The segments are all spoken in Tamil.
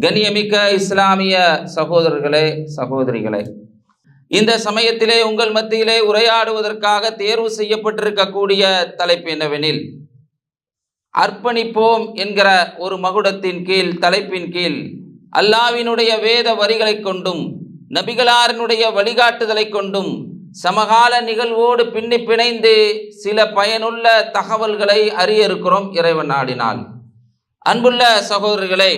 கண்ணியமிக்க இஸ்லாமிய சகோதரர்களே சகோதரிகளே இந்த சமயத்திலே உங்கள் மத்தியிலே உரையாடுவதற்காக தேர்வு செய்யப்பட்டிருக்கக்கூடிய தலைப்பு என்னவெனில் அர்ப்பணிப்போம் என்கிற ஒரு மகுடத்தின் கீழ் தலைப்பின் கீழ் அல்லாவினுடைய வேத வரிகளைக் கொண்டும் நபிகளாரினுடைய வழிகாட்டுதலை கொண்டும் சமகால நிகழ்வோடு பின்னி பிணைந்து சில பயனுள்ள தகவல்களை அறிய இருக்கிறோம் இறைவன் நாடினால். அன்புள்ள சகோதரர்களே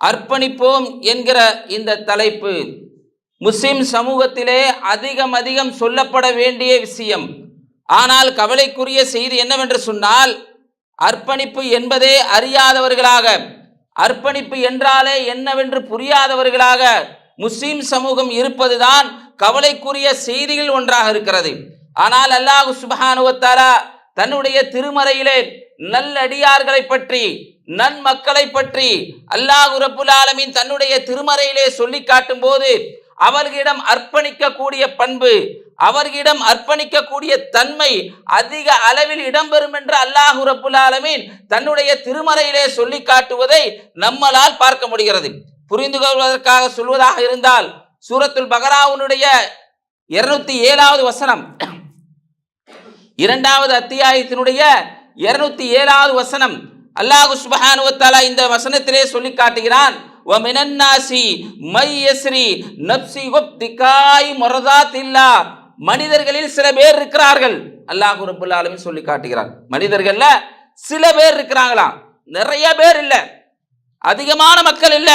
அர்ப்பணிப்போம் என்கிற இந்த தலைப்பு. முஸ்லிம் சமூகத்திலே அதிகம் அதிகம் சொல்லப்பட வேண்டிய விஷயம். ஆனால் கவலைக்குரிய செய்தி என்னவென்று சொன்னால் அர்ப்பணிப்பு என்பதே அறியாதவர்களாக. அர்ப்பணிப்பு என்றாலே என்னவென்று புரியாதவர்களாக முஸ்லிம் சமூகம் இருப்பதுதான் கவலைக்குரிய செய்திகள் ஒன்றாக இருக்கிறது. ஆனால் அல்லாஹு சுபஹானுவத்தாலா தன்னுடைய திருமறையிலே நல்லடியார்களை பற்றி நன்மக்களை பற்றி அல்லாஹ் ரப்புல் தன்னுடைய திருமறையிலே சொல்லி காட்டும் போது அவர்களிடம் அர்ப்பணிக்கக்கூடிய பண்பு அவர்களிடம் அர்ப்பணிக்கக்கூடிய தன்மை அதிக அளவில் இடம்பெறும் என்று அல்லாஹு ரப்புல் ஆலமீன் தன்னுடைய திருமறையிலே சொல்லி காட்டுவதை நம்மளால் பார்க்க முடிகிறது. புரிந்து கொள்வதற்காக சொல்வதாக இருந்தால் சூரத்துல் பகராவுனுடைய இருநூத்தி ஏழாவது வசனம் இரண்டாவது அத்தியாயத்தினுடைய இருநூத்தி ஏழாவது வசனம் அல்லாஹு சுபஹானுவத்தாலா இந்த வசனத்திலே சொல்லி காட்டுகிறான். வமினன்னாசி மை நப்சி திகாய் மொரதாத்தில்லா. மனிதர்களில் சில பேர் இருக்கிறார்கள். அல்லாஹு ரபுல் ஆலமின் சொல்லி காட்டுகிறார் மனிதர்கள்ல சில பேர் இருக்கிறாங்களாம் நிறைய பேர் இல்ல. அதிகமான மக்கள் இல்ல.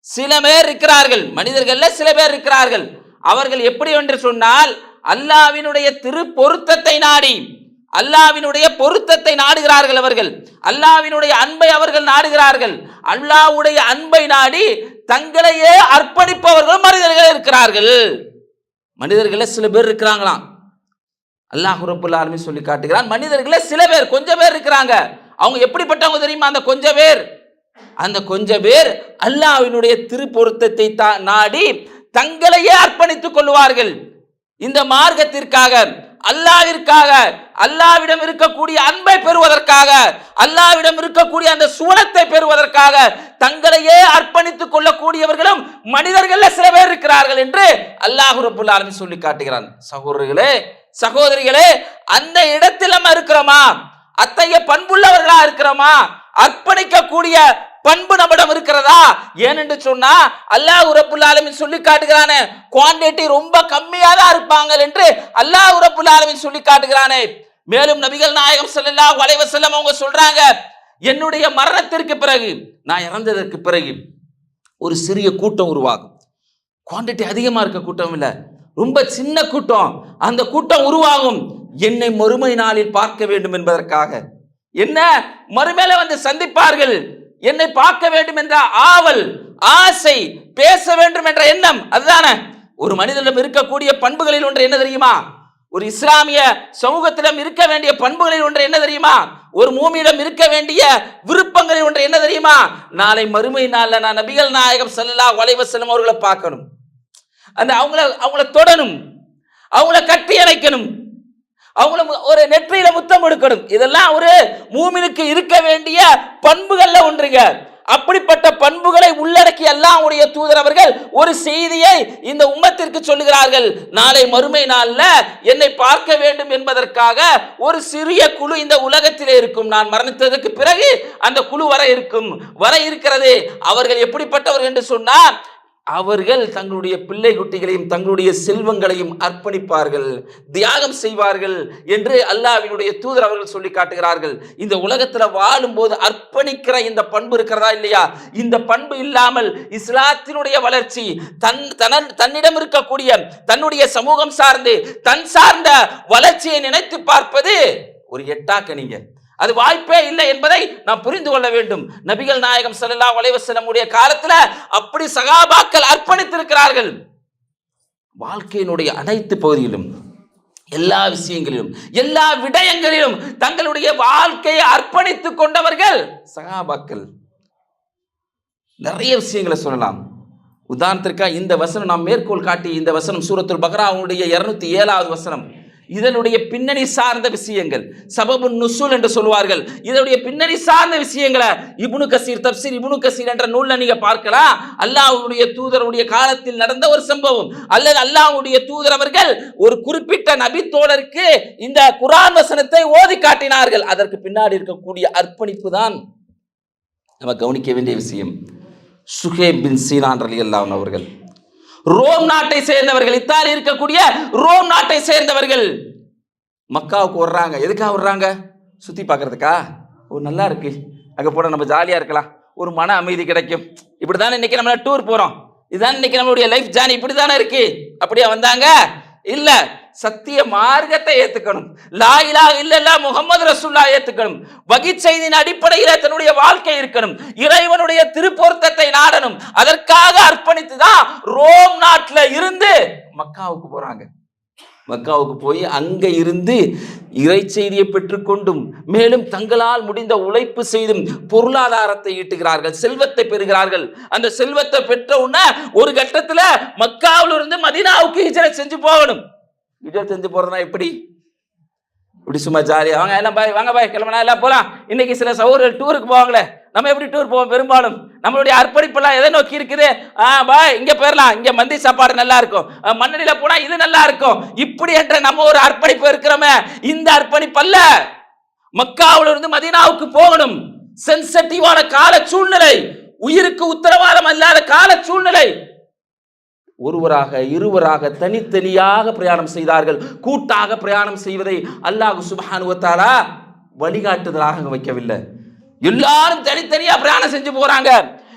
சில பேர் இருக்கிறார்கள். மனிதர்கள்ல சில பேர் இருக்கிறார்கள். அவர்கள் எப்படி என்று சொன்னால் அல்லாவினுடைய திரு பொருத்தத்தை நாடி அல்லாவினுடைய பொருத்தத்தை நாடுகிறார்கள் அவர்கள். அல்லாவினுடைய அன்பை அவர்கள் நாடுகிறார்கள். அல்லாவுடைய அன்பை நாடி தங்களையே அர்ப்பணிப்பவர்கள் மனிதர்கள் இருக்கிறார்கள். மனிதர்களே சில பேர் இருக்கிறாங்களாம். அல்லாஹ் ரப்புல் சொல்லி காட்டுகிறான். மனிதர்களே சில பேர் கொஞ்சம் பேர் இருக்கிறாங்க. அவங்க எப்படிப்பட்டவங்க தெரியுமா? அந்த கொஞ்ச பேர். அந்த கொஞ்ச பேர் அல்லாவினுடைய திருப்பொருத்தத்தை நாடி தங்களையே அர்ப்பணித்துக் கொள்வார்கள் இந்த மார்க்கத்திற்காக அல்லாவிற்காக அல்லாவிடம் இருக்கக்கூடிய அன்பை பெறுவதற்காக அல்லாவிடம் இருக்கக்கூடிய அந்த சுவனத்தை பெறுவதற்காக தங்களையே அர்ப்பணித்துக் கொள்ளக்கூடியவர்களும் மனிதர்கள்ல சில பேர் இருக்கிறார்கள் என்று அல்லாஹு ரபுல் ஆலமி சொல்லி காட்டுகிறான். சகோதரிகளே சகோதரிகளே அந்த இடத்தில் நம்ம இருக்கிறோமா? அத்தகைய பண்புள்ளவர்களா இருக்கிறோமா? அர்ப்பணிக்கக்கூடிய பண்பு நம்மிடம் இருக்கிறதா? ஏனென்று சொன்னா அல்லாஹ் ரப்புல் ஆலமின் சொல்லி காட்டுகிறானே குவான்டிட்டி ரொம்ப கம்மியா தான் இருப்பாங்க என்று அல்லாஹ் ரப்புல் ஆலமின் சொல்லி காட்டுகிறானே. மேலும் நபிகள் நாயகம் செல்லா வளைவ செல்லம் அவங்க சொல்றாங்க என்னுடைய மரணத்திற்கு பிறகு நான் இறந்ததற்கு பிறகு ஒரு சிறிய கூட்டம் உருவாகும். குவான்டிட்டி அதிகமாக இருக்க கூட்டம் இல்லை. ரொம்ப சின்ன கூட்டம். அந்த கூட்டம் உருவாகும். என்னை மறுமை நாளில் பார்க்க வேண்டும் என்பதற்காக. என்ன? மறுமையில வந்து சந்திப்பார்கள். என்னை பார்க்க வேண்டும் என்ற ஆவல் ஆசை பேச வேண்டும் என்ற எண்ணம் அதுதானே? ஒரு மனிதனிடம் இருக்கக்கூடிய பண்புகளில் ஒன்று என்ன தெரியுமா? ஒரு இஸ்லாமிய சமூகத்திடம் இருக்க வேண்டிய பண்புகளில் ஒன்று என்ன தெரியுமா? ஒரு மூமியிடம் இருக்க வேண்டிய விருப்பங்களில் ஒன்று என்ன தெரியுமா? நாளை மறுமை நாளில் நான் நபிகள் நாயகம் ஸல்லல்லாஹு அலைஹி செல்லும் அவர்களை பார்க்கணும். அந்த அவங்கள அவங்கள தொடணும். அவங்கள கட்டி அணைக்கணும் அவங்கள ஒரு நெற்றியில முத்தம் கொடுக்கணும். இதெல்லாம் ஒரு மூமினுக்கு இருக்க வேண்டிய பண்புகள்ல ஒன்றுங்க. அப்படிப்பட்ட பண்புகளை உள்ளடக்கி அல்லாஹ்வுடைய தூதர் அவர்கள் ஒரு செய்தியை இந்த உம்மத்திற்கு சொல்லுகிறார்கள். நாளை மறுமை நாளில் என்னை பார்க்க வேண்டும் என்பதற்காக ஒரு சிறிய குழு இந்த உலகத்திலே இருக்கும். நான் மரணித்ததற்கு பிறகு அந்த குழு வர இருக்கும். வர இருக்கிறது. அவர்கள் எப்படிப்பட்டவர்கள் என்று சொன்னால் அவர்கள் தங்களுடைய பிள்ளை குட்டிகளையும் தங்களுடைய செல்வங்களையும் அர்ப்பணிப்பார்கள் தியாகம் செய்வார்கள் என்று அல்லாஹ்வினுடைய தூதர் அவர்கள் சொல்லி காட்டுகிறார்கள். இந்த உலகத்துல வாழும்போது அர்ப்பணிக்கிற இந்த பண்பு இருக்கிறதா இல்லையா? இந்த பண்பு இல்லாமல் இஸ்லாத்தினுடைய வளர்ச்சி தன் தனன் தன்னிடம் இருக்கக்கூடிய தன்னுடைய சமூகம் சார்ந்து தன் சார்ந்த வளர்ச்சியை நினைத்து பார்ப்பது ஒரு எட்டாக்கணிங்க அது வாய்ப்பே இல்லை என்பதை நாம் புரிந்து கொள்ள வேண்டும். நபிகள் நாயகம் ஸல்லல்லாஹு அலைஹி வஸல்லமுடைய காலத்துல அப்படி சகாபாக்கள் அர்ப்பணித்திருக்கிறார்கள். வாழ்க்கையினுடைய அனைத்து பகுதியிலும் எல்லா விஷயங்களிலும் எல்லா விடயங்களிலும் தங்களுடைய வாழ்க்கையை அர்ப்பணித்துக் கொண்டவர்கள் சகாபாக்கள். நிறைய விஷயங்களை சொல்லலாம். உதாரணத்திற்காக இந்த வசனம் நாம் மேற்கோள் காட்டி இந்த வசனம் சூரத்துல் பக்ராவுடைய இருநூத்தி ஏழாவது வசனம். இதனுடைய பின்னணி சார்ந்த விஷயங்கள். சபபு நுசூல் என்று சொல்வார்கள் இதனுடைய பின்னணி சார்ந்த விஷயங்களை இபுனு கசீர் தப்சீர் இபுனு கசீர் என்ற நூல்ல நீங்க பார்க்கலாம். அல்லாஹ்வுடைய தூதருடைய காலத்தில் நடந்த ஒரு சம்பவம். அல்லது அல்லாஹ்வுடைய தூதர் அவர்கள் ஒரு குறிப்பிட்ட நபி தோழருக்கு இந்த குரான் வசனத்தை ஓதி காட்டினார்கள். அதற்கு பின்னாடி இருக்கக்கூடிய அர்ப்பணிப்பு தான் நம்ம கவனிக்க வேண்டிய விஷயம். சுஹேப் பின் சீனான் அலி அவர்கள். ரோம் நாட்டை சேர்ந்தவர்கள் இத்தாலி இருக்கக்கூடிய ரோம் நாட்டை சேர்ந்தவர்கள். மக்காவுக்கு வர்றாங்க. எதுக்காக வர்றாங்க? சுத்தி பார்க்கறதுக்கா? ஒரு நல்லா இருக்கு. அங்க போனால் நம்ம ஜாலியா இருக்கலாம். ஒரு மன அமைதி கிடைக்கும். இப்படிதானே இன்னைக்கு நம்ம டூர் போறோம். இதுதான் இன்னைக்கு நம்மளுடைய லைஃப் ஜேர்னி இப்படிதானே இருக்கு. அப்படியா வந்தாங்க? இல்ல. சத்திய மார்க்கத்தை ஏத்துக்கணும். லா இலா இல்லல்லா முகமது ரசுல்லா ஏத்துக்கணும். வகி செய்தியின் அடிப்படையில தன்னுடைய வாழ்க்கை இருக்கணும். இறைவனுடைய திருப்பொருத்தத்தை நாடணும். அதற்காக அர்ப்பணித்து தான் ரோம் நாட்டில் இருந்து மக்காவுக்கு போறாங்க. மக்காவுக்கு போய் அங்க இருந்து இறை செய்தியை பெற்றுக்கொண்டும் மேலும் தங்களால் முடிந்த உழைப்பு செய்தும் பொருளாதாரத்தை ஈட்டுகிறார்கள். செல்வத்தை பெறுகிறார்கள். அந்த செல்வத்தை பெற்ற உடனே ஒரு கட்டத்துல மக்காவிலிருந்து இருந்து ஹிஜரை செஞ்சு போகணும். வீடியோ செஞ்சு போறதுனா எப்படி? இப்படி சும்மா ஜாலியா வாங்க எல்லாம் பாய் வாங்க பாய் கிளம்புனா எல்லாம் போலாம். இன்னைக்கு சில சௌகர்கள் டூருக்கு போவாங்களே. நம்ம எப்படி டூர் போவோம் பெரும்பாலும்? நம்மளுடைய அர்ப்பணிப்பெல்லாம் எதை நோக்கி இருக்குது? ஆ பாய் இங்க போயிடலாம். இங்க மந்தி சாப்பாடு நல்லா இருக்கும். மண்ணடியில் மண்ணடியில போனா இது நல்லா இருக்கும். இப்படி என்ற நம்ம ஒரு அர்ப்பணிப்பு இருக்கிறோமே. இந்த அர்ப்பணிப்பு அல்ல. இருந்து மதீனாவுக்கு போகணும். சென்சிட்டிவான கால சூழ்நிலை உயிருக்கு உத்தரவாதம் அல்லாத கால சூழ்நிலை ஒருவராக இருவராக தனித்தனியாக பிரயாணம் செய்தார்கள். கூட்டாக பிரயாணம் செய்வதை அல்லாஹ் சுபானுவத்தாரா வழிகாட்டுதலாக வைக்கவில்லை. எல்லாரும் தனித்தனியாக பிரயாணம் செஞ்சு போறாங்க.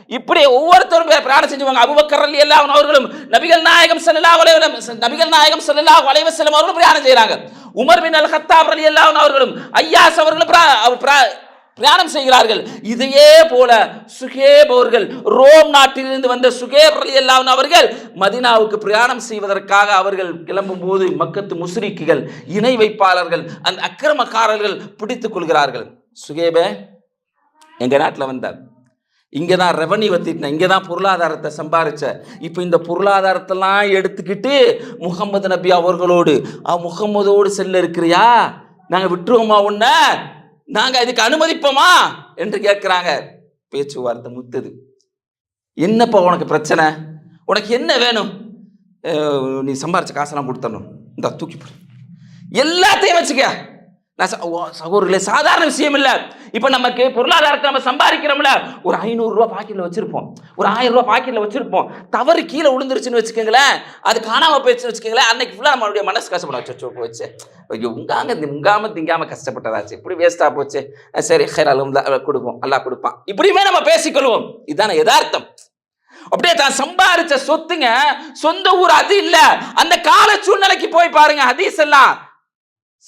இப்படி ஒவ்வொருத்தரும் பிரயாணம் செஞ்சுவாங்க அபுபக்கர் அலி அல்லாஹ் அவர்களும் நபிகள் நாயகம் செல்லா அலைஹி நபிகள் நாயகம் செல்லா அலைஹி செல்லும் அவர்களும் பிரயாணம் செய்கிறாங்க உமர் பின் அல் ஹத்தாப் அலி அல்லாஹ் அவர்களும் ஐயாஸ் அவர்களும் பிரா- பிரயாணம் செய்கிறார்கள். இதையே போல சுகேப் அவர்கள் ரோம் நாட்டிலிருந்து வந்த சுகேப் அலி அவர்கள் மதினாவுக்கு பிரயாணம் செய்வதற்காக அவர்கள் கிளம்பும் போது மக்கத்து முஸ்ரிக்குகள் இணை வைப்பாளர்கள் அந்த அக்கிரமக்காரர்கள் பிடித்துக் கொள்கிறார்கள். சுகேபே எங்க நாட்டில் வந்தார். இங்கே தான் ரெவன்யூ வத்திட்டேன் இங்கே தான் பொருளாதாரத்தை சம்பாரிச்ச. இப்போ இந்த பொருளாதாரத்தெல்லாம் எடுத்துக்கிட்டு முகமது நபி அவர்களோடு முகமதோடு முகம்மதோடு செல்ல இருக்கிறியா? நாங்கள் விட்டுருவோமா உன்ன? நாங்கள் இதுக்கு அனுமதிப்போமா? என்று கேட்குறாங்க. பேச்சுவார்த்தை முத்துது. என்னப்பா உனக்கு பிரச்சனை? உனக்கு என்ன வேணும்? நீ சம்பாரிச்ச காசெல்லாம் கொடுத்தணும் இந்த தூக்கி போடு. எல்லாத்தையும் வச்சுக்க. சகோதரர்களே சாதாரண விஷயம் இல்ல இப்ப நமக்கு பொருளாதாரத்தை நம்ம சம்பாதிக்கிறோம்ல ஒரு ஐநூறு ரூபாய் பாக்கெட்ல வச்சிருப்போம். ஒரு ஆயிரம் ரூபாய் பாக்கெட்ல வச்சிருப்போம். தவறு கீழே விழுந்துருச்சுன்னு வச்சுக்கோங்களேன் அது காணாம போயிடுச்சுன்னு வச்சுக்கோங்களேன் அன்னைக்கு ஃபுல்லா நம்மளுடைய மனசு கஷ்டப்பட வச்சு போச்சு. ஐயோ உங்காங்க உங்காம திங்காம கஷ்டப்பட்டதாச்சு. இப்படி வேஸ்டா போச்சு. சரி ஹேர் கொடுப்போம். நல்லா கொடுப்பான். இப்படியுமே நம்ம பேசிக்கொள்வோம். இதுதானே யதார்த்தம். அப்படியே தான் சம்பாரிச்ச சொத்துங்க சொந்த ஊர் அது இல்ல. அந்த கால சூழ்நிலைக்கு போய் பாருங்க ஹதீஸ் எல்லாம்.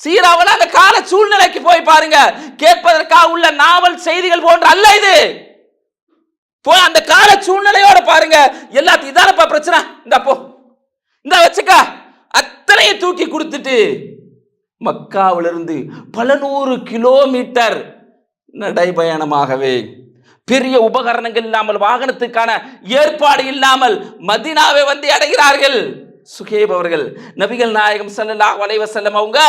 சீராவில் அந்த கால சூழ்நிலைக்கு போய் பாருங்க. கேட்பதற்காக உள்ள நாவல் செய்திகள் போன்ற அல்ல இது. போய் அந்த கால சூழ்நிலையோட பாருங்க. எல்லாத்தையும் இதானப்பா பிரச்சனை. இந்த போ. இந்த வச்சுக்க. அத்தனையும் தூக்கி கொடுத்துட்டு மக்காவிலிருந்து பல நூறு கிலோமீட்டர் நடைபயணமாகவே. பெரிய உபகரணங்கள் இல்லாமல் வாகனத்துக்கான ஏற்பாடு இல்லாமல் மதினாவை வந்து அடைகிறார்கள். சுகேப் அவர்கள் நபிகள் நாயகம் ஸல்லல்லாஹு அலைஹி செல்லம் அவங்க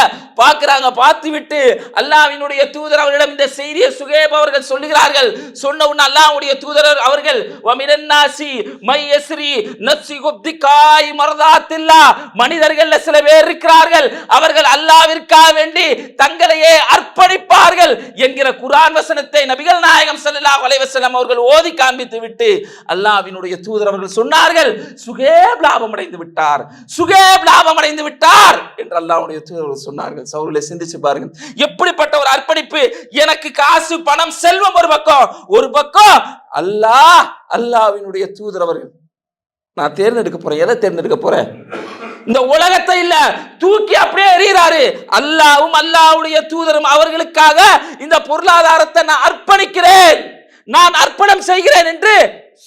பார்க்குறாங்க பார்த்து விட்டு அல்லாஹ்வினுடைய தூதர் அவர்களிடம் இந்த செய்தியை சுகேப் அவர்கள் சொல்லுகிறார்கள். சொன்ன உடனே அல்லாவுடைய தூதர் அவர்கள் வமிரன்னாசி நாசி மை யஸ்ரி நப்சி குப்திகாய் மரதாத்தில்லா. மனிதர்கள்ல சில பேர் இருக்கிறார்கள். அவர்கள் அல்லாவிற்காக வேண்டி தங்களையே அர்ப்பணிப்பார்கள் என்கிற குரான் வசனத்தை நபிகள் நாயகம் ஸல்லல்லாஹு அலைஹி செல்லம் அவர்கள் ஓதி காண்பித்து விட்டு அல்லாஹ்வினுடைய தூதர் அவர்கள் சொன்னார்கள். சுகேப் லாபம் அடைந்து விட்டார். சுகேப் லாபம் அடைந்து விட்டார் என்று அல்லாவுடைய தூதர்கள் சொன்னார்கள். சவுலை சிந்திச்சு பாருங்கள். எப்படிப்பட்ட ஒரு அர்ப்பணிப்பு? எனக்கு காசு பணம் செல்வம் ஒரு பக்கம் ஒரு பக்கம். அல்லாஹ் அல்லாவினுடைய தூதர் அவர்கள். நான் தேர்ந்தெடுக்க போறேன். எதை தேர்ந்தெடுக்க போறேன்? இந்த உலகத்தை இல்ல தூக்கி அப்படியே எறிகிறாரு. அல்லாவும் அல்லாவுடைய தூதரும் அவர்களுக்காக இந்த பொருளாதாரத்தை நான் அர்ப்பணிக்கிறேன். நான் அர்ப்பணம் செய்கிறேன் என்று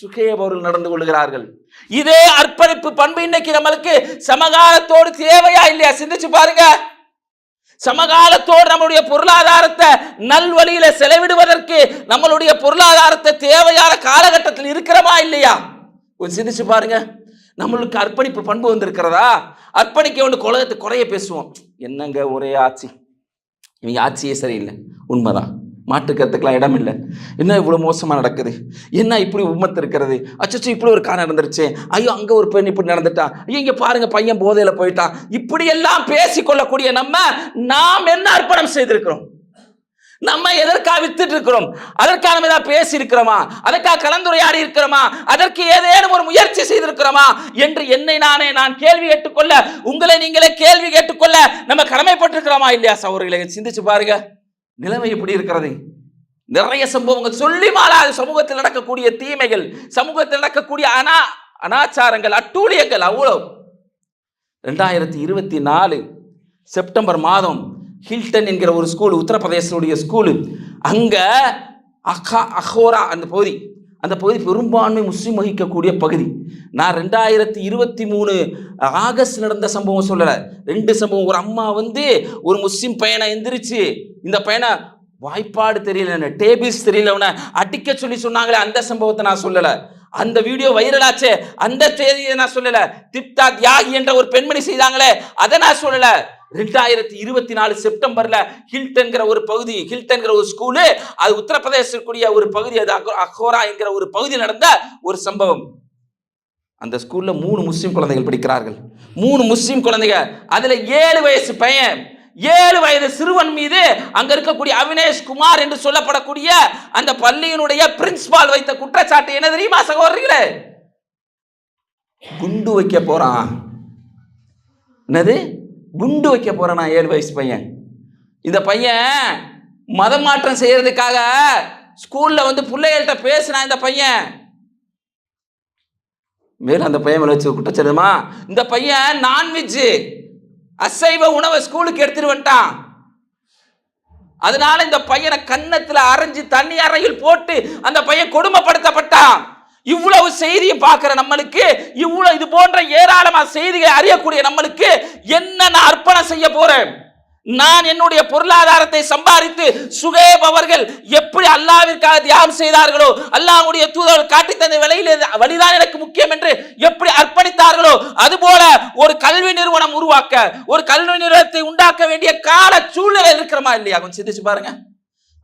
சுகேப் அவர்கள் நடந்து கொள்கிறார்கள். இதே அர்ப்பணிப்பு பண்பு இன்னைக்கு நம்மளுக்கு சமகாலத்தோடு தேவையா இல்லையா? சிந்திச்சு பாருங்க. சமகாலத்தோடு நம்மளுடைய பொருளாதாரத்தை நல்வழியில செலவிடுவதற்கு நம்மளுடைய பொருளாதாரத்தை தேவையான காலகட்டத்தில் இருக்கிறோமா இல்லையா? கொஞ்சம் சிந்திச்சு பாருங்க. நம்மளுக்கு அர்ப்பணிப்பு பண்பு வந்திருக்கிறதா? அர்ப்பணிக்க ஒன்று குலகத்தை குறைய பேசுவோம். என்னங்க ஒரே ஆட்சி? இவங்க ஆட்சியே சரியில்லை. உண்மைதான். மாட்டுக்கத்துக்கெல்லாம் இடம் இல்லை. என்ன இவ்வளோ மோசமாக நடக்குது? என்ன இப்படி உம்மத்து இருக்கிறது? அச்சச்சோ இப்படி ஒரு கார் நடந்துருச்சு. ஐயோ அங்கே ஒரு பெண் இப்படி நடந்துட்டா. ஐயோ இங்கே பாருங்க பையன் போதையில் போயிட்டான் இப்படி எல்லாம் பேசிக்கொள்ளக்கூடிய நம்ம நாம் என்ன அர்ப்பணம் செய்திருக்கிறோம்? நம்ம எதற்காக வித்துட்டு இருக்கிறோம் அதற்காக நம்ம ஏதாவது பேசி இருக்கிறோமா அதற்காக கலந்துரையாடி இருக்கிறோமா? அதற்கு ஏதேனும் ஒரு முயற்சி செய்திருக்கிறோமா? என்று என்னை நானே நான் கேள்வி கேட்டுக்கொள்ள உங்களை நீங்களே கேள்வி கேட்டுக்கொள்ள நம்ம கடமைப்பட்டிருக்கிறோமா இல்லையா சகோதரிகளை? சிந்திச்சு பாருங்க. நிலைமை எப்படி இருக்கிறது? நிறைய சம்பவங்கள் சொல்லி மாறாது. சமூகத்தில் நடக்கக்கூடிய தீமைகள் சமூகத்தில் நடக்கக்கூடிய அனா அனாச்சாரங்கள் அட்டூழியங்கள் அவ்வளோ ரெண்டாயிரத்தி இருபத்தி நாலு செப்டம்பர் மாதம் ஹில்டன் என்கிற ஒரு ஸ்கூல் உத்தரப்பிரதேசனுடைய ஸ்கூலு அங்கே அஹா அஹோரா அந்த பகுதி அந்த பகுதி பெரும்பான்மை முஸ்லீம் வகிக்கக்கூடிய பகுதி. நான் ரெண்டாயிரத்தி இருபத்தி மூணு ஆகஸ்ட் நடந்த சம்பவம் சொல்லலை. ரெண்டு சம்பவம். ஒரு அம்மா வந்து ஒரு முஸ்லீம் பையனை எந்திரிச்சு இந்த பையனை வாய்ப்பாடு தெரியல டேபிள்ஸ் தெரியல அடிக்க சொல்லி சொன்னாங்களே அந்த சம்பவத்தை நான் சொல்லலை. அந்த வீடியோ வைரலாச்சே அந்த செய்தியை நான் சொல்லலை. திப்தா தியாகி என்ற ஒரு பெண்மணி செய்தாங்களே அதை நான் சொல்லலை. ரெண்டாயிரத்தி இருபத்தி நாலு செப்டம்பர்ல ஹில்டன்கிற ஒரு பகுதி ஹில்டன்கிற ஒரு ஸ்கூலு அது உத்தரப்பிரதேசக்கூடிய ஒரு பகுதி அது அகோ- அகோரா என்கிற ஒரு பகுதி நடந்த ஒரு சம்பவம். அந்த ஸ்கூல்ல மூணு முஸ்லீம் குழந்தைகள் படிக்கிறார்கள். மூணு முஸ்லீம் குழந்தைங்க அதுல ஏழு வயசு பையன் ஏழு வயது சிறுவன் மீது அங்க இருக்கக்கூடிய அவினேஷ் குமார் என்று சொல்லப்படக்கூடிய அந்த பள்ளியினுடைய பிரின்சிபால் வைத்த குற்றச்சாட்டு என்ன தெரியுமா சகோதரிகளே? குண்டு வைக்க போறான். என்னது? குண்டு வைக்க போகிறேன் நான் ஏழு வயசு பையன். இந்த பையன் மதம் மாற்றம் செய்யறதுக்காக ஸ்கூலில் வந்து பிள்ளைகள்கிட்ட பேசினான் இந்த பையன். மேலும் அந்த பையன் மேலே வச்சு குற்றச்சாட்டுமா இந்த பையன் நான்வெஜ்ஜு அசைவ உணவை ஸ்கூலுக்கு எடுத்துட்டு வந்துட்டான். அதனால இந்த பையனை கன்னத்தில் அரைஞ்சு தண்ணி அறையில் போட்டு அந்த பையன் கொடுமைப்படுத்தப்பட்டான். இவ்வளவு செய்தியை பார்க்கிற நம்மளுக்கு இவ்வளவு இது போன்ற ஏராளமான செய்திகளை அறியக்கூடிய நம்மளுக்கு என்ன நான் அர்ப்பணம் செய்ய போறேன்? நான் என்னுடைய பொருளாதாரத்தை சம்பாதித்து சுகேப் அவர்கள் எப்படி அல்லாவிற்காக தியாகம் செய்தார்களோ அல்லாவுடைய தூதர்கள் காட்டி தந்த விலையில் வழிதான் எனக்கு முக்கியம் என்று எப்படி அர்ப்பணித்தார்களோ அதுபோல ஒரு கல்வி நிறுவனம் உருவாக்க ஒரு கல்வி நிறுவனத்தை உண்டாக்க வேண்டிய கால சூழ்நிலை இருக்கிறமா இல்லையா? கொஞ்சம் சிந்திச்சு பாருங்க.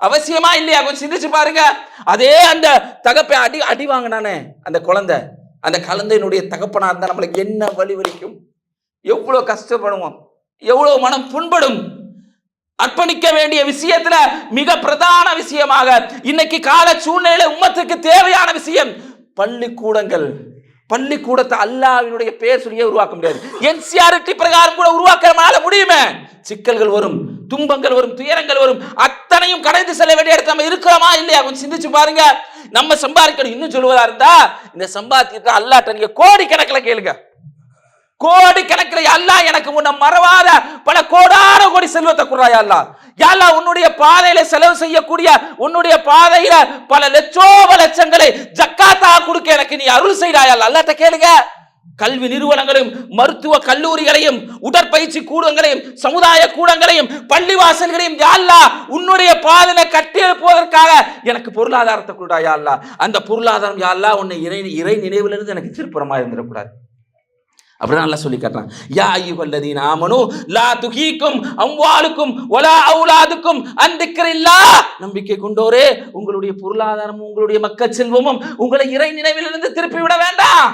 அவசியமா இல்லையா? கொஞ்சம் சிந்திச்சு பாருங்க. அதே அந்த தகப்பை அடி அடி வாங்கினானே அந்த குழந்தை. அந்த குழந்தையினுடைய தகப்பனா இருந்தா நம்மளுக்கு என்ன வலி வலிக்கும்? எவ்வளவு கஷ்டப்படுவோம். எவ்வளவு மனம் புண்படும். அர்ப்பணிக்க வேண்டிய விஷயத்துல மிக பிரதான விஷயமாக இன்னைக்கு கால சூழ்நிலை உம்மத்துக்கு தேவையான விஷயம் பள்ளிக்கூடங்கள். பள்ளிக்கூடத்தை அல்லாவினுடைய பேர் சொல்லியே உருவாக்க முடியாது? என்சிஆர்டி பிரகாரம் கூட உருவாக்க முடியுமே? சிக்கல்கள் வரும். துன்பங்கள் வரும் துயரங்கள் வரும். அத்தனையும் கடந்து செல்ல வேண்டிய இடத்துல நம்ம இருக்கிறோமா இல்லையா? கொஞ்சம் சிந்திச்சு பாருங்க. நம்ம சம்பாதிக்கணும். இன்னும் சொல்லுவதா இருந்தா இந்த சம்பாத்தியத்தை அல்லாட்ட நீங்க கோடி கணக்கில் கேளுங்க. கோடி கணக்கில் அல்லாஹ் எனக்கு உன்னை மறவாத பல கோடான கோடி செல்வத்தை குறாயா அல்லாஹ்? யா உன்னுடைய பாதையில செலவு செய்யக்கூடிய உன்னுடைய பாதையில பல லட்சோப லட்சங்களை ஜக்காத்தா கொடுக்க எனக்கு நீ அருள் செய்தாயா அல்லாட்ட கேளுங்க. கல்வி நிறுவனங்களையும் மருத்துவ கல்லூரிகளையும் உடற்பயிற்சி கூடங்களையும் சமுதாய கூடங்களையும் பள்ளிவாசல்களையும் வாசல்களையும் யாழ்லா உன்னுடைய பாதனை கட்டி எழுப்புவதற்காக எனக்கு பொருளாதாரத்தை கொடுடா யாழ்லா அந்த பொருளாதாரம் யாழ்லா உன்னை இறை இறை நினைவிலிருந்து எனக்கு திருப்புறமாக இருந்துடக்கூடாது. அப்படிதான் நல்லா சொல்லி காட்டுறான். யா வல்லதி ஆமனு லா துகிக்கும் அம்வாளுக்கும் ஒலா அவுலாதுக்கும் அந்திக்கிறில்லா நம்பிக்கை கொண்டோரே உங்களுடைய பொருளாதாரமும் உங்களுடைய மக்கள் செல்வமும் உங்களை இறை நினைவிலிருந்து திருப்பி விட வேண்டாம்.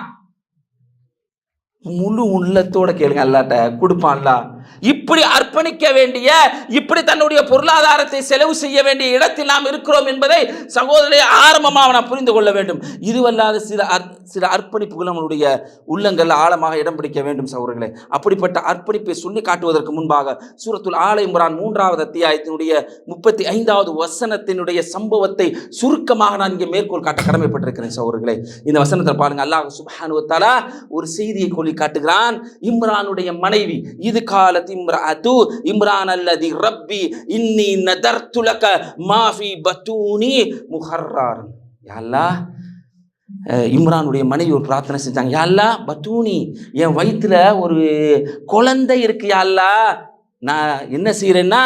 முழு உள்ளத்தோட கேளுங்க அல்லாட்ட. கொடுப்பான் இப்படி அர்ப்பணிக்க வேண்டிய இப்படி தன்னுடைய பொருளாதாரத்தை செலவு செய்ய வேண்டிய இடத்தில் நாம் இருக்கிறோம் என்பதை சகோதரி ஆரம்பமாக நாம் புரிந்து கொள்ள வேண்டும். இதுவல்லாத சில அர் சில அர்ப்பணிப்புகள் நம்மளுடைய உள்ளங்கள் ஆழமாக இடம் பிடிக்க வேண்டும் சகோதரர்களே. அப்படிப்பட்ட அர்ப்பணிப்பை சொல்லி காட்டுவதற்கு முன்பாக சூரத்துல் ஆலை இம்ரான் மூன்றாவது அத்தியாயத்தினுடைய முப்பத்தி ஐந்தாவது வசனத்தினுடைய சம்பவத்தை சுருக்கமாக நான் இங்கே மேற்கோள் காட்ட கடமைப்பட்டிருக்கிறேன் சகோதரர்களே. இந்த வசனத்தில் பாருங்க. அல்லாஹ் சுபானுவத்தாலா ஒரு செய்தியை கொல்லி காட்டுகிறான். இம்ரானுடைய மனைவி இது காலத்தில் இம்ராது இம்ரான் அல்லதி ரப்பி இன்னி நதர்த்து லக மாஃபி பத்தூனி முஹர்ரார் யால்லா இம்ரானுடைய மனைவி ஒரு பிரார்த்தனை செஞ்சாங்க யா பத்தூனி என் வயித்துல ஒரு குழந்தை இருக்கு யா நான் என்ன செய்கிறேன்னா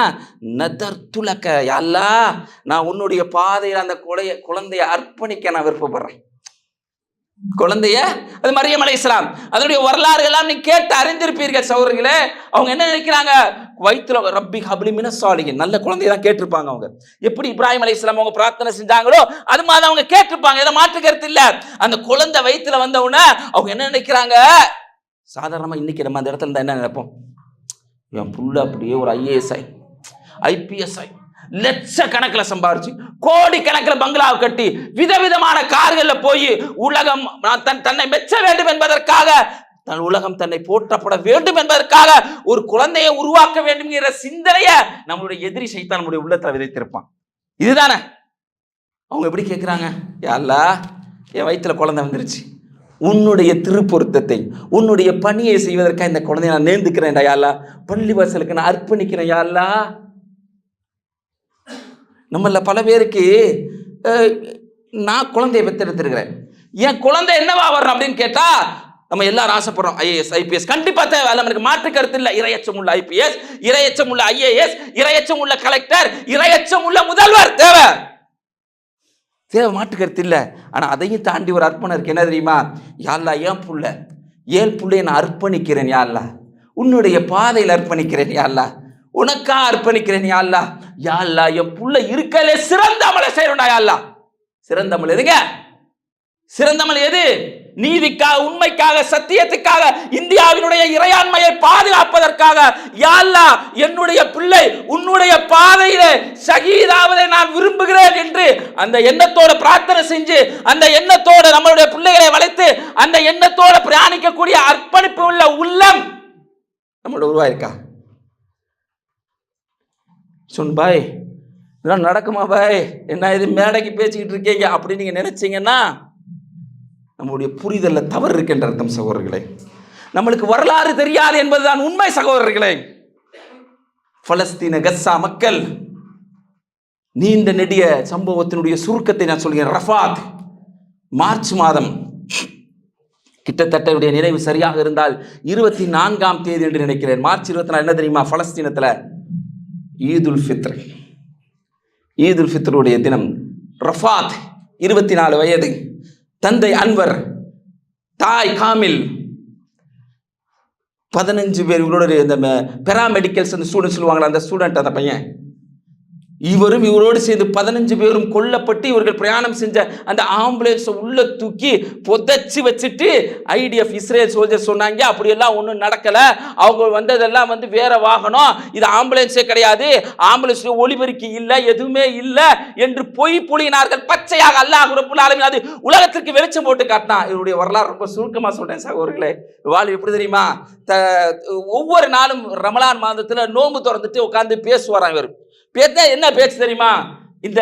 நதர்த்துலக்க யா அல்லாஹ் நான் உன்னுடைய பாதையில் அந்த குலைய குழந்தைய அர்ப்பணிக்க நான் விருப்பப்படுறேன். குழந்தைய அது மரியம் அலை இஸ்லாம் அதனுடைய வரலாறு எல்லாம் நீ கேட்டு அறிந்திருப்பீர்கள் சகோதரர்களே. அவங்க என்ன நினைக்கிறாங்க? வயிற்றுல ரப்பி ஹப்லி மின நல்ல குழந்தைய தான் கேட்டிருப்பாங்க அவங்க. எப்படி இப்ராஹிம் அலை இஸ்லாம் அவங்க பிரார்த்தனை செஞ்சாங்களோ அது மாதிரி அவங்க கேட்டிருப்பாங்க. எதை மாற்று கருத்து இல்லை. அந்த குழந்தை வயிற்றுல வந்தவுடனே அவங்க என்ன நினைக்கிறாங்க? சாதாரணமாக இன்னைக்கு நம்ம அந்த இடத்துல இருந்தால் என்ன நினைப்போம்? என் புள்ள அப்படியே ஒரு ஐஏஎஸ்ஐ ஐ லட்ச கணக்கில் லட்சக்கணக்கில் சம்பாரிச்சு கோடி கணக்கில் பங்களாவை கட்டி விதவிதமான கார்களில் போய் உலகம் நான் தன் தன்னை மெச்ச வேண்டும் என்பதற்காக தன் உலகம் தன்னை போற்றப்பட வேண்டும் என்பதற்காக ஒரு குழந்தையை உருவாக்க வேண்டும் என்ற சிந்தனையை நம்மளுடைய எதிரி சைத்தான் நம்முடைய உள்ளத்தில் விதைத்திருப்பான். இதுதானே? அவங்க எப்படி கேட்குறாங்க அல்லா என் வயிற்றுல குழந்தை வந்துருச்சு. உன்னுடைய திருப்பொருத்தத்தை உன்னுடைய பணியை செய்வதற்காக இந்த குழந்தைய நான் நேர்ந்துக்கிறேன் யாழ்லா பள்ளி வாசலுக்கு நான் அர்ப்பணிக்கிறேன் யாழ்லா நம்மள பல பேருக்கு நான் குழந்தைய பெற்றெடுத்திருக்கிறேன். என் குழந்தை என்னவா வரணும் அப்படின்னு கேட்டால் நம்ம எல்லாரும் ஆசைப்படுறோம். ஐஏஎஸ் ஐபிஎஸ் கண்டிப்பாக தேவை. இல்லை நமக்கு மாற்று கருத்து இல்லை. இரையச்சம் உள்ள ஐபிஎஸ் இரையச்சம் உள்ள ஐஏஎஸ் இரையச்சம் உள்ள கலெக்டர் இரையச்சம் உள்ள முதல்வர் தேவை. தேவை மாற்று கருத்து இல்லை. ஆனால் அதையும் தாண்டி ஒரு அர்ப்பணம் இருக்கு. என்ன தெரியுமா? யாழ்லா ஏன் புள்ள? ஏன் புள்ளைய நான் அர்ப்பணிக்கிறேன் யாழ்லா. உன்னுடைய பாதையில் அர்ப்பணிக்கிறேன் யாழ்லா. உனக்கா அர்ப்பணிக்கிறேன் யாழ்லா யாழ்லா என் புள்ள இருக்கலே சிறந்த அமலை செய்யணும்டா யாழ்லா சிறந்த அமல் எதுங்க? சிறந்த அமல் எது? நீதிக்காக உண்மைக்காக சத்தியத்துக்காக இந்தியாவினுடைய இறையாண்மையை பாதுகாப்பதற்காக. யாழ்லா என்னுடைய பிள்ளை உன்னுடைய பாதையில சகிதாவதை நான் விரும்புகிறேன் என்று அந்த எண்ணத்தோட பிரார்த்தனை செஞ்சு அந்த எண்ணத்தோட நம்மளுடைய பிள்ளைகளை வளைத்து அந்த எண்ணத்தோட பிரயாணிக்கக்கூடிய அர்ப்பணிப்பு உள்ள உள்ளம் நம்மளோட உருவாயிருக்கா? சொன் பாய் இதெல்லாம் நடக்குமா பாய்? என்ன இது மேடைக்கு பேசிக்கிட்டு இருக்கீங்க? அப்படின்னு நீங்கள் நினச்சிங்கன்னா நம்மளுடைய புரிதலில் தவறு இருக்கின்ற அர்த்தம் சகோதரர்களே. நம்மளுக்கு வரலாறு தெரியாது என்பதுதான் உண்மை சகோதரர்களே. பலஸ்தீன கஸ்ஸா மக்கள் நீண்ட நெடிய சம்பவத்தினுடைய சுருக்கத்தை நான் சொல்கிறேன். ரஃபாத் மார்ச் மாதம். கிட்டத்தட்ட நினைவு சரியாக இருந்தால் இருபத்தி நான்காம் தேதி என்று நினைக்கிறேன். மார்ச் இருபத்தி நாலு என்ன தெரியுமா? பலஸ்தீனத்தில் ஈதுல் ஃபித்ர் ஈதுல் ஃபித்ருடைய தினம் ரஃபாத் இருபத்தி நாலு வயது தந்தை அன்வர் தாய் காமில் பதினஞ்சு பேர் இவரோட இந்த பெராமெடிக்கல்ஸ் அந்த ஸ்டூடெண்ட் சொல்லுவாங்களா அந்த ஸ்டூடெண்ட் அந்த பையன் இவரும் இவரோடு சேர்ந்து பதினஞ்சு பேரும் கொல்லப்பட்டு இவர்கள் பிரயாணம் செஞ்ச அந்த ஆம்புலன்ஸை உள்ள தூக்கி புதைச்சி வச்சுட்டு ஐடிஎஃப் இஸ்ரேல் சோல்ஜர் சொன்னாங்க அப்படியெல்லாம் ஒன்றும் நடக்கலை. அவங்க வந்ததெல்லாம் வந்து வேற வாகனம். இது ஆம்புலன்ஸே கிடையாது. ஆம்புலன்ஸ் ஒளிபெருக்கி இல்லை எதுவுமே இல்லை என்று பொய் புலியினார்கள் பச்சையாக அல்லாஹ் ரப்புல் ஆலமீன் அது உலகத்திற்கு வெளிச்சம் போட்டு காட்டினா இவருடைய வரலாறு ரொம்ப சுருக்கமாக சொல்கிறேன் சகோதரர்களே. வாழ்வு எப்படி தெரியுமா? த ஒவ்வொரு நாளும் ரமலான் மாதத்தில் நோம்பு திறந்துட்டு உட்காந்து பேசுவாராம் இவர். பேத்த என்ன பேச்சு தெரியுமா? இந்த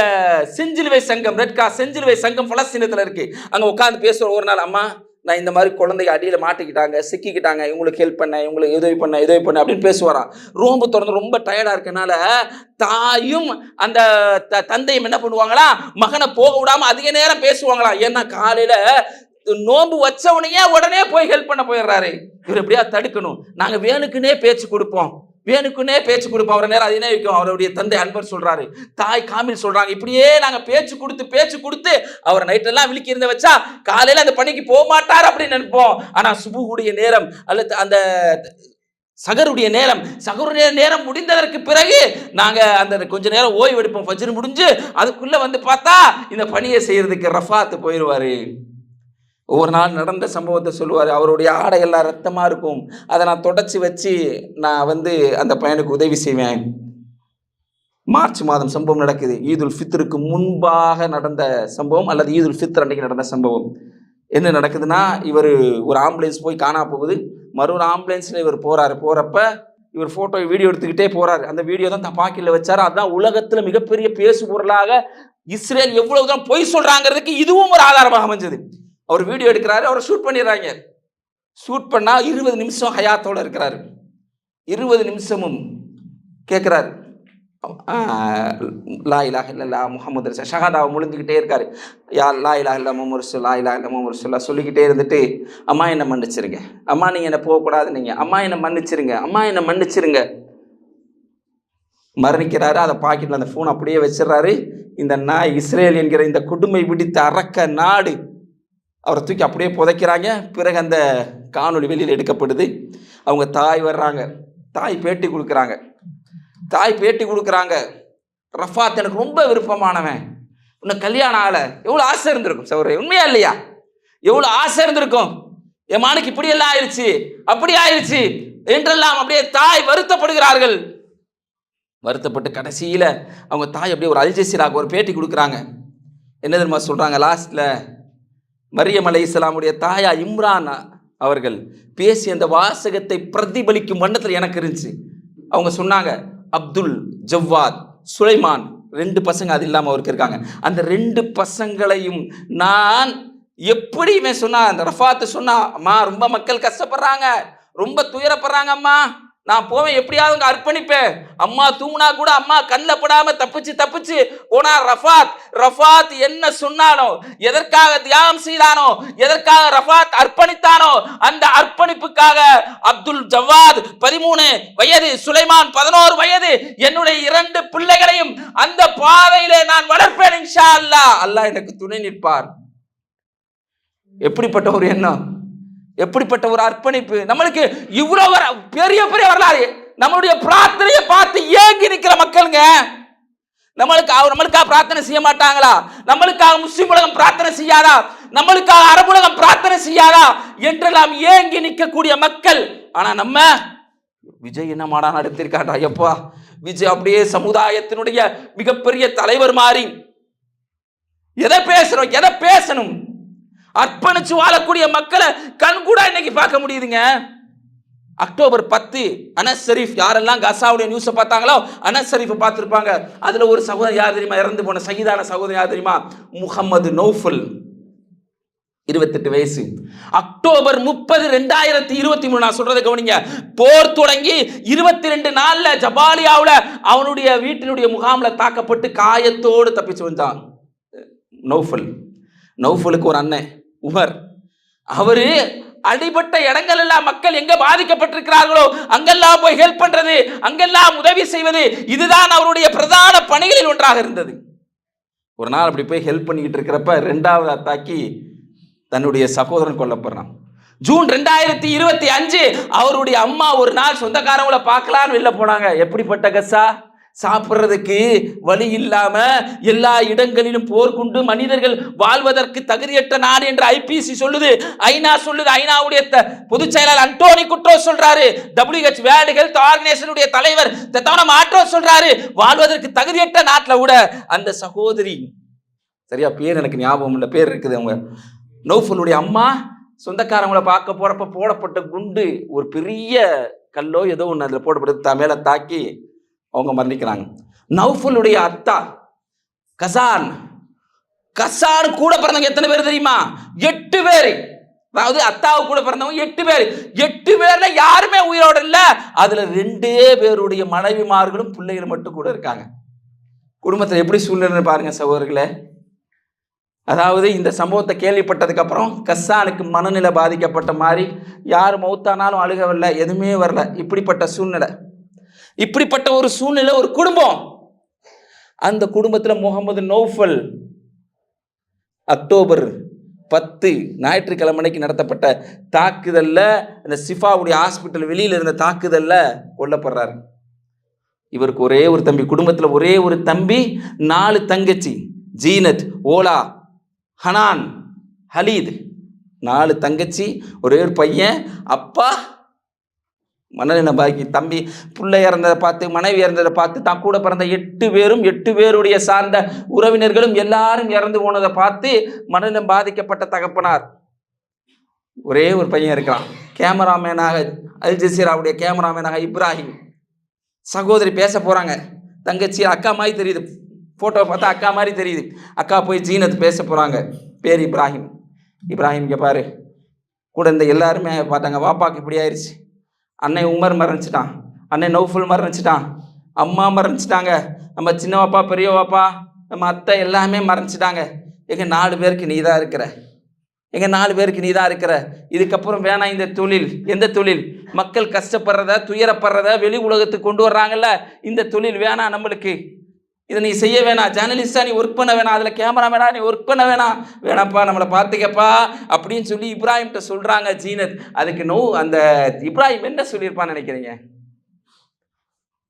செஞ்சிலுவை சங்கம் ரெட் ரெட்கா செஞ்சிலுவை சங்கம் பலஸ்தீனத்தில் இருக்கு. அங்கே உட்காந்து பேசுகிற ஒரு நாள் அம்மா நான் இந்த மாதிரி குழந்தைங்க அடியில் மாட்டிக்கிட்டாங்க சிக்கிக்கிட்டாங்க இவங்களுக்கு ஹெல்ப் பண்ண இவங்களுக்கு உதவி பண்ண உதவி பண்ண அப்படின்னு பேசுவாராம் ரோம்பு திறந்து ரொம்ப டயர்டாக இருக்கனால தாயும் அந்த த தந்தையும் என்ன பண்ணுவாங்களா? மகனை போக விடாமல் அதிக நேரம் பேசுவாங்களாம் ஏன்னா காலையில் நோன்பு வச்சவனையே உடனே போய் ஹெல்ப் பண்ண போயிடுறாரு. இவர் எப்படியா தடுக்கணும். நாங்கள் வேணுக்குன்னே பேச்சு கொடுப்போம். வேணுக்குன்னே பேச்சு கொடுப்போம். அவரை நேரம் அதே வைக்கும் அவருடைய தந்தை அன்பர் சொல்றாரு. தாய் காமில் சொல்றாங்க. இப்படியே நாங்க பேச்சு கொடுத்து பேச்சு கொடுத்து அவர் நைட்டெல்லாம் விழுக்கி இருந்த வச்சா காலையில அந்த பணிக்கு போக மாட்டார் அப்படின்னு நினைப்போம். ஆனா சுபுகுடைய நேரம் அல்லது அந்த சகருடைய நேரம் சகருடைய நேரம் முடிந்ததற்கு பிறகு நாங்கள் அந்த கொஞ்ச நேரம் ஓய்வு எடுப்போம். ஃபஜ்ரு முடிஞ்சு அதுக்குள்ளே வந்து பார்த்தா இந்த பணியை செய்யறதுக்கு ரஃபாத்து போயிடுவாரு ஒவ்வொரு நாள் நடந்த சம்பவத்தை சொல்லுவார். அவருடைய ஆடையெல்லாம் ரத்தமாக இருக்கும். அதை நான் தொடச்சி வச்சு நான் வந்து அந்த பையனுக்கு உதவி செய்வேன். மார்ச் மாதம் சம்பவம் நடக்குது. ஈதுல் ஃபித்ருக்கு முன்பாக நடந்த சம்பவம் அல்லது ஈதுல் ஃபித்ர் அன்றைக்கு நடந்த சம்பவம். என்ன நடக்குதுன்னா இவர் ஒரு ஆம்புலன்ஸ் போய் காணா போகுது. மறு ஆம்புலன்ஸில் இவர் போகிறாரு போகிறப்ப இவர் ஃபோட்டோ வீடியோ எடுத்துக்கிட்டே போகிறாரு அந்த வீடியோ தான் தான் பாக்கியில் வச்சாரு. அதுதான் உலகத்தில் மிகப்பெரிய பேசு பொருளாக இஸ்ரேல் எவ்வளவுதான் பொய் சொல்கிறாங்கிறதுக்கு இதுவும் ஒரு ஆதாரமாக அமைஞ்சது. அவர் வீடியோ எடுக்கிறாரு அவரை ஷூட் பண்ணிடுறாங்க. ஷூட் பண்ணால் இருபது நிமிஷம் ஹயாத்தோட இருக்கிறாரு. இருபது நிமிஷமும் கேட்குறாரு லா இலாஹ இல்லல்லா முகமது ரசா ஷஹாதாவை முழுந்துக்கிட்டே இருக்காரு. யா லா இலாஹ இல்லா முகமது லா இலா இல்லா முகமது சொல்லிக்கிட்டே இருந்துட்டு அம்மா என்னை மன்னிச்சிருங்க? அம்மா நீங்கள் என்னை போகக்கூடாது நீங்கள் அம்மா என்னை மன்னிச்சிருங்க? அம்மா என்னை மன்னிச்சிருங்க? மரணிக்கிறாரு அதை பாக்கெட்டில் அந்த ஃபோன் அப்படியே வச்சிடுறாரு. இந்த நாய் இஸ்ரேல் என்கிற இந்த கொடுமை பிடித்த அரக்க நாடு அவரை தூக்கி அப்படியே புதைக்கிறாங்க. பிறகு அந்த காணொளி வெளியில் எடுக்கப்படுது. அவங்க தாய் வர்றாங்க. தாய் பேட்டி கொடுக்குறாங்க. தாய் பேட்டி கொடுக்குறாங்க. ரஃபாத் எனக்கு ரொம்ப விருப்பமானவன். உன்னை கல்யாணம் ஆகலை. எவ்வளோ ஆசை இருந்திருக்கும் சௌரே உண்மையா இல்லையா? எவ்வளோ ஆசை இருந்திருக்கும். என் மானுக்கு இப்படி எல்லாம் ஆயிடுச்சு அப்படி ஆயிடுச்சு என்றெல்லாம் அப்படியே தாய் வருத்தப்படுகிறார்கள். வருத்தப்பட்டு கடைசியில் அவங்க தாய் அப்படியே ஒரு அல்ஜசீராக்கு ஒரு பேட்டி கொடுக்குறாங்க. என்ன தெரியுமா சொல்கிறாங்க லாஸ்ட்டில் மரியம் அலை இஸ்லாமுடைய தாயா இம்ரான் அவர்கள் பேசி அந்த வாசகத்தை பிரதிபலிக்கும் வண்ணத்தில் எனக்கு இருந்துச்சு. அவங்க சொன்னாங்க அப்துல் ஜவ்வாத் சுலைமான். ரெண்டு பசங்க அது இல்லாமல் அவருக்கு இருக்காங்க. அந்த ரெண்டு பசங்களையும் நான் எப்படியுமே சொன்னா அந்த ரஃபாத்து சொன்னா அம்மா ரொம்ப மக்கள் கஷ்டப்படுறாங்க ரொம்ப துயரப்படுறாங்க அம்மா. நான் போவேன் எப்படியாவது அங்கே அர்ப்பணிப்பேன். அம்மா தூங்கினா கூட அம்மா கண்ணில் படாமல் தப்பிச்சு தப்பிச்சு. போனா ரஃபாத் ரஃபாத் என்ன சொன்னானோ எதற்காக தியாகம் செய்தானோ எதற்காக ரஃபாத் அர்ப்பணித்தானோ அந்த அர்ப்பணிப்புக்காக அப்துல் ஜவாத் பதிமூணு வயது சுலைமான் பதினோரு வயது என்னுடைய இரண்டு பிள்ளைகளையும் அந்த பாதையிலே நான் வளர்ப்பேன் இன்ஷா அல்லாஹ். அல்லாஹ் எனக்கு துணை நிற்பார். எப்படிப்பட்ட ஒரு எண்ணம்? எப்படிப்பட்ட ஒரு அர்ப்பணிப்பு? நம்மளுக்கு இவ்வளவு வர- பெரிய பெரிய வரலாறு. நம்மளுடைய பிரார்த்தனையை பார்த்து ஏங்கி நிற்கிற மக்களுங்க. நம்மளுக்கு அவர் நம்மளுக்காக பிரார்த்தனை செய்ய மாட்டாங்களா? நம்மளுக்காக முஸ்லீம் உலகம் பிரார்த்தனை செய்யாதா? நம்மளுக்காக அரபு உலகம் பிரார்த்தனை செய்யாதா? என்றெல்லாம் ஏங்கி நிற்கக்கூடிய மக்கள். ஆனா நம்ம விஜய் என்ன மாடா நடத்திருக்காடா எப்பா விஜய் அப்படியே சமுதாயத்தினுடைய மிகப்பெரிய தலைவர் மாறி. எதை பேசுறோம் எதை பேசணும்? அர்ப்பணிச்சு வாழக்கூடிய மக்களை கண் கூட இன்னைக்கு பார்க்க முடியுதுங்க. அக்டோபர் பத்து அனஸ் ஷரீஃப் யாரெல்லாம் கசாவுடைய நியூஸை பார்த்தாங்களோ அனஸ் ஷரீஃபை பார்த்துருப்பாங்க. அதில் ஒரு சகோதரர் யார் தெரியுமா? இறந்து போன சகிதான சகோதரர் யார் தெரியுமா? முகமது நௌஃபுல். இருபத்தெட்டு வயசு. அக்டோபர் முப்பது ரெண்டாயிரத்தி இருபத்தி மூணு நான் சொல்றதை கவனிங்க. போர் தொடங்கி இருபத்தி ரெண்டு நாள்ல ஜபாலியாவில் அவனுடைய வீட்டினுடைய முகாம்ல தாக்கப்பட்டு காயத்தோடு தப்பிச்சு வந்தான். நௌஃபல். நௌஃபலுக்கு ஒரு அண்ணன். உமர் அவரு அடிபட்ட இடங்கள் எல்லாம் மக்கள் எங்க பாதிக்கப்பட்டிருக்கிறார்களோ அங்கெல்லாம் போய் ஹெல்ப் பண்றது அங்கெல்லாம் உதவி செய்வது இதுதான் அவருடைய பிரதான பணிகளில் ஒன்றாக இருந்தது. ஒரு நாள் அப்படி போய் ஹெல்ப் பண்ணிக்கிட்டு இருக்கிறப்ப ரெண்டாவது அத்தாக்கி தன்னுடைய சகோதரன் கொல்லப்படுறான். ஜூன் ரெண்டாயிரத்தி இருபத்தி அஞ்சு அவருடைய அம்மா ஒரு நாள் சொந்தக்காரங்களை பார்க்கலான்னு வெளில போனாங்க. எப்படிப்பட்ட கசா சாப்பிட்றதுக்கு வழி இல்லாம எல்லா இடங்களிலும் போர்க்குண்டு மனிதர்கள் வாழ்வதற்கு தகுதியற்ற நாடு என்று ஐபிசி சொல்லுது. ஐநா சொல்லுது. ஐநாவுடைய த- பொதுச் செயலாளர் அண்டோனி குட்ரோ சொல்றாரு. டபிள்யூஹெச் வேர்ல்டு ஹெல்த் ஆர்கனைசேஷனுடைய தலைவர் தத்தவன மாற்றோ சொல்றாரு. வாழ்வதற்கு தகுதியற்ற நாட்டில் கூட அந்த சகோதரி சரியா பேர் எனக்கு ஞாபகம் இல்லை. பேர் இருக்குது அவங்க. நோஃபுல்லுடைய அம்மா சொந்தக்காரங்களை பார்க்க போறப்ப போடப்பட்ட குண்டு ஒரு பெரிய கல்லோ ஏதோ ஒன்று அதில் போடப்பட்டு த மேலே தாக்கி அவங்க மரணிக்கிறாங்க. நௌஃபலுடைய அத்தா கசான். கசான் கூட பிறந்தவங்க எத்தனை பேர் தெரியுமா? எட்டு பேர். அதாவது அத்தாவு கூட பிறந்தவங்க எட்டு பேர். எட்டு பேர்ல யாருமே உயிரோட இல்ல. அதுல ரெண்டே பேருடைய மனைவிமார்களும் பிள்ளைகள் மட்டும் கூட இருக்காங்க. குடும்பத்தில் எப்படி சூழ்நிலை பாருங்க சகோதரர்களே. அதாவது இந்த சம்பவத்தை கேள்விப்பட்டதுக்கு அப்புறம் கஸ்ஸானுக்கு மனநிலை பாதிக்கப்பட்ட மாதிரி யார் மௌத்தானாலும் அழுகவில்லை எதுவுமே வரல. இப்படிப்பட்ட சூழ்நிலை. இப்படிப்பட்ட ஒரு சூழ்நிலை ஒரு குடும்பம். அந்த குடும்பத்தில் முகமது நோஃபல் அக்டோபர் பத்து ஞாயிற்றுக்கிழமைக்கு நடத்தப்பட்ட தாக்குதலில் அந்த சிஃபாவுடைய ஹாஸ்பிட்டல் வெளியில் இருந்த தாக்குதலில் கொல்லப்படுறாரு. இவருக்கு ஒரே ஒரு தம்பி குடும்பத்தில் ஒரே ஒரு தம்பி நாலு தங்கச்சி ஜீனத் ஓலா ஹனான் ஹலீத். நாலு தங்கச்சி ஒரே ஒரு பையன் அப்பா மனநிலை பாக்கி. தம்பி பிள்ளை இறந்ததை பார்த்து மனைவி இறந்ததை பார்த்து தான் கூட பிறந்த எட்டு பேரும் எட்டு பேருடைய சார்ந்த உறவினர்களும் எல்லாரும் இறந்து போனதை பார்த்து மனநிலம் பாதிக்கப்பட்ட தகப்பனார். ஒரே ஒரு பையன் இருக்கிறான் கேமராமேனாக அல் ஜசீராவுடைய கேமராமேனாக இப்ராஹிம். சகோதரி பேச போகிறாங்க தங்கச்சி அக்கா மாதிரி தெரியுது. ஃபோட்டோவை பார்த்தா அக்கா மாதிரி தெரியுது. அக்கா போய் ஜீனத் பேச போகிறாங்க பேர் இப்ராஹிம். இப்ராஹிம் இங்கே பாரு. கூட இந்த எல்லாருமே பார்த்தாங்க. வாப்பாக்கு இப்படி ஆயிடுச்சு அண்ணன் உமர் மறைஞ்சிட்டான் அண்ணன் நௌஃபுல் மறைஞ்சிட்டான் அம்மா மறைஞ்சிட்டாங்க நம்ம சின்ன வாப்பா பெரிய வாப்பா நம்ம அத்தை எல்லாமே மறைஞ்சிட்டாங்க எங்கள் நாலு பேருக்கு நீ தான் இருக்கிற. எங்கள் நாலு பேருக்கு நீ தான் இருக்கிற. இதுக்கப்புறம் வேணாம் இந்த தொழில் எந்த தொழில்? மக்கள் கஷ்டப்படுறத துயரப்படுறத வெளி உலகத்துக்கு கொண்டு வர்றாங்கல்ல இந்த தொழில் வேணாம் நம்மளுக்கு. இதை நீ செய்ய வேணாம். ஜேர்னலிஸ்டா நீ ஒர்க் பண்ண வேணாம். அதில் கேமரா வேணாம் நீ ஒர்க் பண்ண வேணாம். வேணாப்பா நம்மளை பார்த்துக்கப்பா அப்படின்னு சொல்லி இப்ராஹிம்கிட்ட சொல்கிறாங்க ஜீனத். அதுக்கு நோ அந்த இப்ராஹிம் என்ன சொல்லியிருப்பான்னு நினைக்கிறீங்க?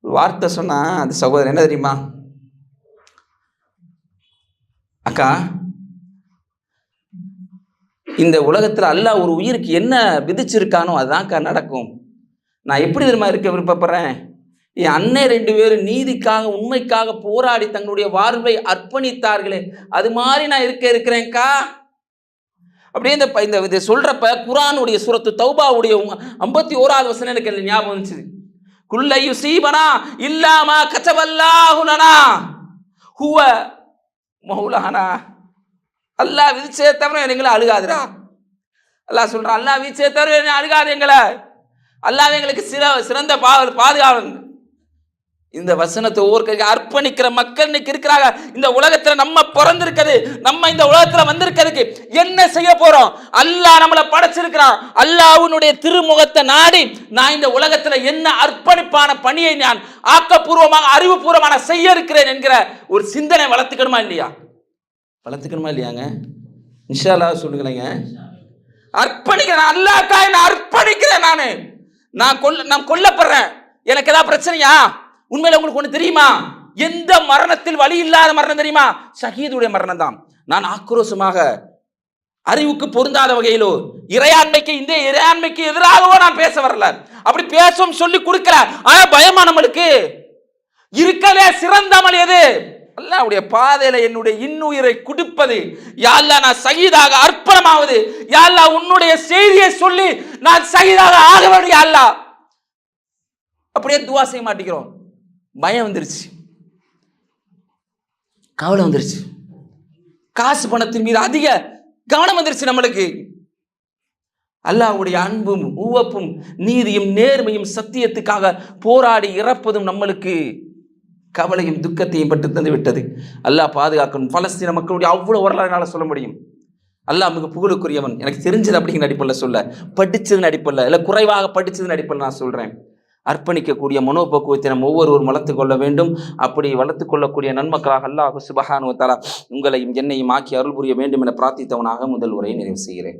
ஒரு வார்த்தை சொன்னா அந்த சகோதரன் என்ன தெரியுமா? அக்கா இந்த உலகத்தில் அல்லாஹ் ஒரு உயிருக்கு என்ன விதிச்சிருக்கானோ அதுதான்க்கா நடக்கும். நான் எப்படி தெரியுமா இருக்க விருப்பப்படுறேன்? என் அண்ணன் ரெண்டு பேரும் நீதிக்காக உண்மைக்காக போராடி தங்களுடைய வாழ்வை அர்ப்பணித்தார்களே. அது மாதிரி நான் இருக்க இருக்கிறேன்க்கா. அப்படியே இந்த இந்த இதை சொல்றப்ப குரானுடைய சுரத்து தௌபாவுடைய ஐம்பத்தி ஓராவது வசனம் எனக்கு ஞாபகம் வந்துச்சு. குல்ல சீபனா இல்லாமா கச்சவல்லாஹுலனா ஹுவ மௌலானா. அல்லாஹ் விதிச்சே தவிர எங்களை அழுகாதுடா. அல்லாஹ் சொல்றான் அல்லாஹ் விதிச்சே தவிர அழுகாது எங்களை. அல்லாஹ் எங்களுக்கு சிற சிறந்த பா பாதுகாவல் இந்த வசனத்தை ஒவ்வொரு அர்ப்பணிக்கிற மக்கள் இன்னைக்கு இருக்கிறாங்க. இந்த உலகத்துல நம்ம பிறந்திருக்கிறது நம்ம இந்த உலகத்துல வந்திருக்கிறதுக்கு என்ன செய்ய போறோம்? அல்லாஹ் நம்மளை படைச்சிருக்கிறான். அல்லாஹ்வுனுடைய திருமுகத்தை நாடி நான் இந்த உலகத்துல என்ன அர்ப்பணிப்பான பணியை நான் ஆக்கப்பூர்வமாக அறிவுபூர்வமான செய்ய இருக்கிறேன் என்கிற ஒரு சிந்தனை வளர்த்துக்கணுமா இல்லையா? வளர்த்துக்கணுமா இல்லையாங்க? நிஷாலா சொல்லுங்களேங்க. அர்ப்பணிக்கிறேன். அல்லாக்கா நான் அர்ப்பணிக்கிறேன் நான். நான் கொல்ல நான் கொல்லப்படுறேன். எனக்கு ஏதாவது பிரச்சனையா? உண்மையில உங்களுக்கு ஒன்று தெரியுமா? எந்த மரணத்தில் வழி இல்லாத மரணம் தெரியுமா? ஷஹீதுடைய மரணம் தான் நான் ஆக்ரோஷமாக அறிவுக்கு பொருந்தாத வகையிலோ இறையாண்மைக்கு இந்த இறையாண்மைக்கு எதிராகவோ நான் பேச வரல. அப்படி பேசவும் சொல்லி கொடுக்கல. ஆனா பயமா நம்மளுக்கு? இருக்கலே சிறந்தமல் எது? அல்லாவுடைய பாதையில என்னுடைய இன்னுயிரை குடிப்பது. யாழ்லா நான் சகிதாக அர்ப்பணமாவது. யாழ்லா உன்னுடைய செய்தியை சொல்லி நான் சகிதாக ஆக வேண்டும் யாழ்லா அப்படியே துவா செய்ய மாட்டேங்கிறோம். பயம் வந்துருச்சு. கவலை வந்துருச்சு. காசு பணத்தின் மீது அதிக கவனம் வந்துருச்சு நம்மளுக்கு. அல்லாஹ்வுடைய அன்பும் உவப்பும் நீதியும் நேர்மையும் சத்தியத்துக்காக போராடி இறப்பதும் நம்மளுக்கு கவலையும் துக்கத்தையும் பட்டு தந்து விட்டது. அல்லாஹ் பாதுகாக்கணும். பலஸ்தீன மக்களுடைய அவ்வளோ வரலாறுனால சொல்ல முடியும். அல்லாஹ் மிக புகழுக்குரியவன். எனக்கு தெரிஞ்சது அப்படிங்கிற அடிப்படையில் சொல்ல படிச்சதுன்னு அடிப்படையில் இல்லை குறைவாக படிச்சதுன்னு அடிப்படையில் நான் சொல்கிறேன் அர்ப்பணிக்கக்கூடிய மனோபக்குவத்தை நம்ம ஒவ்வொருவரும் வளர்த்து கொள்ள வேண்டும். அப்படி வளர்த்து கொள்ளக்கூடிய நன்மக்களாக அல்லாஹ் சுபஹானுவத்தாலா உங்களையும் என்னையும் ஆக்கி அருள் புரிய வேண்டும் என பிரார்த்தித்தவனாக முதல் உரையை நிறைவு செய்கிறேன்.